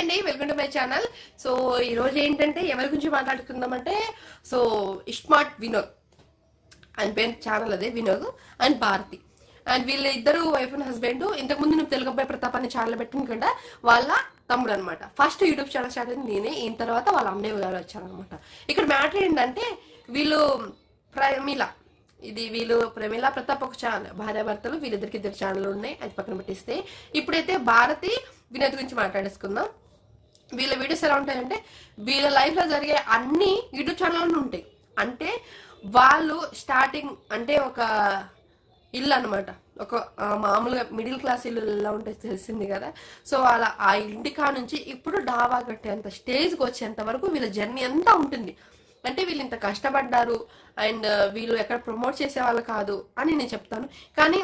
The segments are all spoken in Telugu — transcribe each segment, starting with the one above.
అండి. Welcome to my channel. So ఈరోజు ఏంటంటే ఎవరి గురించి మాట్లాడుకుందామంటే సో ఇస్మార్ట్ వినోద్. ఆయన పేరు ఛానల్ అదే వినోద్ అండ్ భారతి. అండ్ వీళ్ళ ఇద్దరు వైఫ్ అండ్ హస్బెండ్ ఇంతకుముందు నేను తెలుగు అబ్బాయి ప్రతాప్ అని ఛానల్ పెట్టిన కదా వాళ్ళ తమ్ముడు అనమాట ఫస్ట్ యూట్యూబ్ ఛానల్ స్టార్ట్ అయింది నేనే ఈయన తర్వాత వాళ్ళ అన్నయ్య గారు వచ్చారనమాట ఇక్కడ మ్యాటర్ ఏంటంటే వీళ్ళు ప్రమిళ ఇది వీళ్ళు ప్రమిళ ప్రతాప్ ఒక ఛానల్ భార్యాభర్తలు వీళ్ళిద్దరికి ఇద్దరు ఛానల్ ఉన్నాయి అది పక్కన పెట్టిస్తే. ఇప్పుడైతే భారతి వినోద్ గురించి మాట్లాడేసుకుందాం. వీళ్ళ వీడియోస్ ఎలా ఉంటాయంటే వీళ్ళ లైఫ్లో జరిగే అన్ని యూట్యూబ్ ఛానల్ ఉంటాయి. అంటే వాళ్ళు స్టార్టింగ్ అంటే ఒక ఇల్లు అనమాట ఒక మామూలుగా మిడిల్ క్లాస్ ఇల్లు ఎలా ఉంటే తెలిసింది కదా. సో అలా ఆ ఇంటి కా నుంచి ఇప్పుడు డాబా కట్టేంత స్టేజ్కి వచ్చేంత వరకు వీళ్ళ జర్నీ అంతా ఉంటుంది. అంటే వీళ్ళు ఇంత కష్టపడ్డారు అండ్ వీళ్ళు ఎక్కడ ప్రమోట్ చేసే వాళ్ళు కాదు అని నేను చెప్తాను. కానీ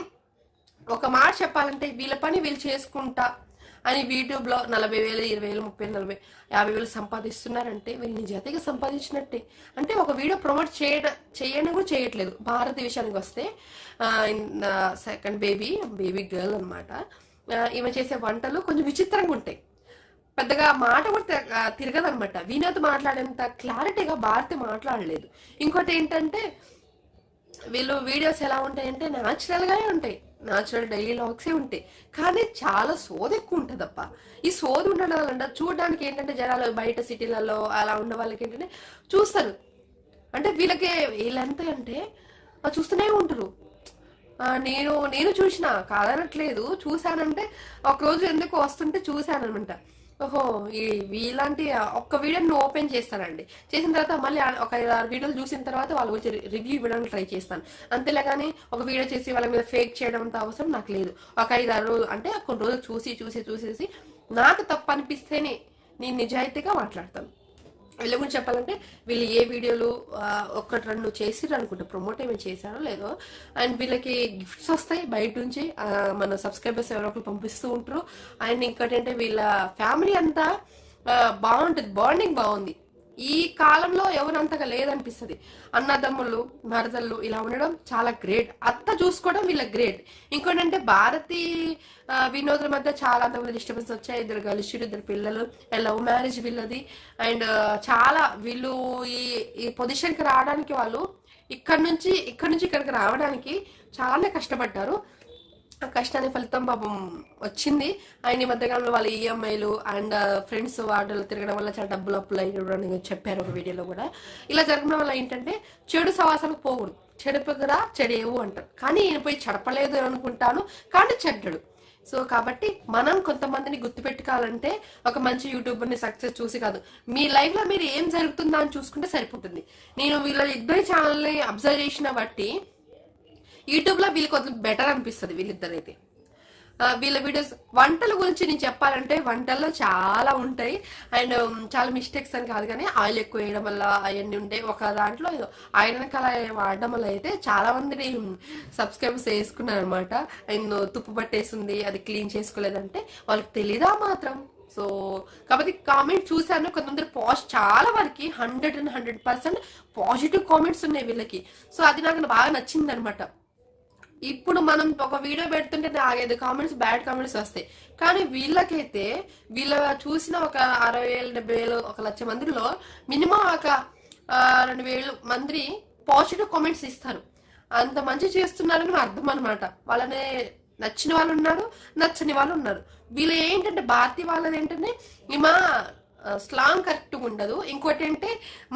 ఒక మాట చెప్పాలంటే వీళ్ళ పని వీళ్ళు చేసుకుంటా అని యూట్యూబ్లో నలభై వేలు ఇరవై వేలు ముప్పై నలభై యాభై వేలు సంపాదిస్తున్నారంటే వీళ్ళు నిజాతిగా సంపాదించినట్టే. అంటే ఒక వీడియో ప్రమోట్ చేయడం చేయడం కూడా చేయట్లేదు. భారత విషయానికి వస్తే సెకండ్ బేబీ బేబీ గర్ల్ అనమాట ఈమె చేసే వంటలు కొంచెం విచిత్రంగా ఉంటాయి. పెద్దగా మాట కూడా తిరగ- తిరగదనమాట వినోద్ మాట్లాడేంత క్లారిటీగా భారతి మాట్లాడలేదు. ఇంకోటి ఏంటంటే వీళ్ళు వీడియోస్ ఎలా ఉంటాయంటే న్యాచురల్గానే ఉంటాయి. న్యాచురల్ డైలీ లాగ్సే ఉంటాయి. కానీ చాలా సోద ఎక్కువ ఉంటుందప్ప. ఈ సోది ఉండడం వల్ల చూడడానికి ఏంటంటే జనాలు బయట సిటీలలో అలా ఉన్న వాళ్ళకి ఏంటంటే చూస్తారు. అంటే వీళ్ళకి వీళ్ళెంత అంటే చూస్తూనే ఉంటారు. నేను నేను చూసిన కాదనట్లేదు. చూశానంటే ఒకరోజు ఎందుకు వస్తుంటే చూశానమాట ఓహో ఈ ఇలాంటి ఒక్క వీడియోని ఓపెన్ చేస్తానండి. చేసిన తర్వాత మళ్ళీ ఒక ఐదు ఆరు వీడియోలు చూసిన తర్వాత వాళ్ళ గురించి రివ్యూ ఇవ్వడానికి ట్రై చేస్తాను. అంతేలాగానే కానీ ఒక వీడియో చేసి వాళ్ళ మీద ఫేక్ చేయడం అంత అవసరం నాకు లేదు. ఒక ఐదు ఆరు రోజులు అంటే కొన్ని రోజులు చూసి చూసి చూసేసి నాకు తప్పు అనిపిస్తేనే నేను నిజాయితీగా మాట్లాడతాను. వీళ్ళ గురించి చెప్పాలంటే వీళ్ళు ఏ వీడియోలు ఒక్కటి రెండు చేసిర్రు అనుకుంటా. ప్రమోట్ ఏమైనా చేశారో లేదో. అండ్ వీళ్ళకి గిఫ్ట్స్ వస్తాయి బయట నుంచి. మన సబ్స్క్రైబర్స్ ఎవరో ఒకరు పంపిస్తూ ఉంటారు. అండ్ ఇంకోటంటే వీళ్ళ ఫ్యామిలీ అంతా బాగుంటుంది. బాండింగ్ బాగుంది. ఈ కాలంలో ఎవరు అంతగా లేదనిపిస్తుంది. అన్నదమ్ములు మరదళ్ళు ఇలా ఉండడం చాలా గ్రేట్. అత్త చూసుకోవడం వీళ్ళ గ్రేట్. ఇంకోటంటే భారతి భారతీ వినోదుల మధ్య చాలా అంతమంది డిస్టర్బెన్స్ వచ్చాయి. ఇద్దరు కలిసి ఇద్దరు పిల్లలు లవ్ మ్యారేజ్ వీళ్ళది. అండ్ చాలా వీళ్ళు ఈ ఈ పొజిషన్కి రావడానికి వాళ్ళు ఇక్కడ నుంచి ఇక్కడ నుంచి ఇక్కడికి రావడానికి చాలా కష్టపడ్డారు. ఆ కష్టాన్ని ఫలితం పాపం వచ్చింది. అండ్ ఈ మధ్యకాలంలో వాళ్ళ ఈఎంఐలు అండ్ ఫ్రెండ్స్ వాటిలో తిరగడం వల్ల చాలా డబ్బులు అప్పులు అయ్యి చెప్పారు ఒక వీడియోలో కూడా. ఇలా జరగడం వల్ల ఏంటంటే చెడు సవాసాలకు పోకూడదు. చెడుపుగా చెడేవు అంటారు. కానీ ఈయన పోయి చెడపలేదు అనుకుంటాను. కానీ చెడ్డడు. సో కాబట్టి మనం కొంతమందిని గుర్తుపెట్టుకోవాలంటే ఒక మంచి యూట్యూబర్ని సక్సెస్ చూసి కాదు. మీ లైఫ్లో మీరు ఏం జరుగుతుందా అని చూసుకుంటే సరిపోతుంది. నేను వీళ్ళ ఇద్దరి ఛానల్ని అబ్జర్వ్ చేసిన బట్టి యూట్యూబ్లో వీళ్ళు కొంచెం బెటర్ అనిపిస్తుంది వీళ్ళిద్దరైతే. వీళ్ళ వీడియోస్ వంటల గురించి నేను చెప్పాలంటే వంటల్లో చాలా ఉంటాయి. అండ్ చాలా మిస్టేక్స్ అని కాదు కానీ ఆయిల్ ఎక్కువ వేయడం వల్ల అవన్నీ ఉంటాయి. ఒక దాంట్లో ఐరన్ కళ వాడడం వల్ల అయితే చాలా మంది సబ్స్క్రైబర్స్ వేసుకున్నారు అనమాట అండ్ తుప్పు పట్టేసింది అది క్లీన్ చేసుకోలేదంటే వాళ్ళకి తెలీదా మాత్రం? సో కాబట్టి కామెంట్ చూశాను. కొంతమంది పాజిటివ్ చాలా వరకు hundred and hundred percent positive comments ఉన్నాయి వీళ్ళకి. సో అది నాకు బాగా నచ్చింది అనమాట ఇప్పుడు మనం ఒక వీడియో పెడుతుంటే నాగైదు కామెంట్స్ బ్యాడ్ కామెంట్స్ వస్తాయి. కానీ వీళ్ళకైతే వీళ్ళ చూసిన ఒక అరవై వేలు డెబ్బై వేలు ఒక లక్ష మందిలో మినిమం ఒక రెండు వేలు మంది పాజిటివ్ కామెంట్స్ ఇస్తారు. అంత మంచి చేస్తున్నారని అర్థం అనమాట వాళ్ళని నచ్చిన వాళ్ళు ఉన్నారు నచ్చని వాళ్ళు ఉన్నారు. వీళ్ళు ఏంటంటే భారతీయ వాళ్ళది ఏంటంటే ఈమె స్లాంగ్ కరెక్ట్గా ఉండదు. ఇంకోటి అంటే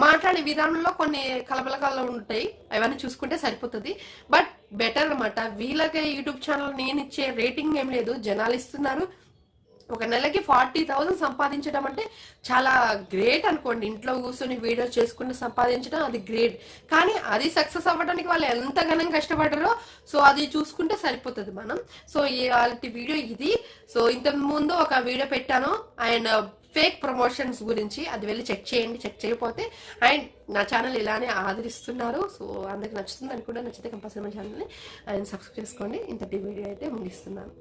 మాట్లాడే విధానంలో కొన్ని కలబలకాలు ఉంటాయి. అవన్నీ చూసుకుంటే సరిపోతుంది. బట్ బెటర్ అనమాట వీళ్ళకే యూట్యూబ్ ఛానల్ నేను ఇచ్చే రేటింగ్ ఏం లేదు. జనాలు ఇస్తున్నారు. ఒక నెలకి ఫార్టీ థౌసండ్ సంపాదించడం అంటే చాలా గ్రేట్ అనుకోండి. ఇంట్లో కూర్చొని వీడియో చేసుకుని సంపాదించడం అది గ్రేట్. కానీ అది సక్సెస్ అవ్వడానికి వాళ్ళు ఎంత ఘనంగా కష్టపడ్డారో సో అది చూసుకుంటే సరిపోతుంది మనం. సో ఇవాళ వీడియో ఇది. సో ఇంతకు ముందు ఒక వీడియో పెట్టాను. అండ్ ఫేక్ ప్రమోషన్స్ గురించి అది వెళ్ళి చెక్ చేయండి చెక్ చేయకపోతే. అండ్ నా ఛానల్ ఇలానే ఆదరిస్తున్నారు. సో అందరికి నచ్చుతుంది అని కూడా నచ్చితే కంపల్సరీ మా ఛానల్ని అండ్ సబ్స్క్రైబ్ చేసుకోండి. ఇంతటి వీడియో అయితే ముగిస్తున్నాను.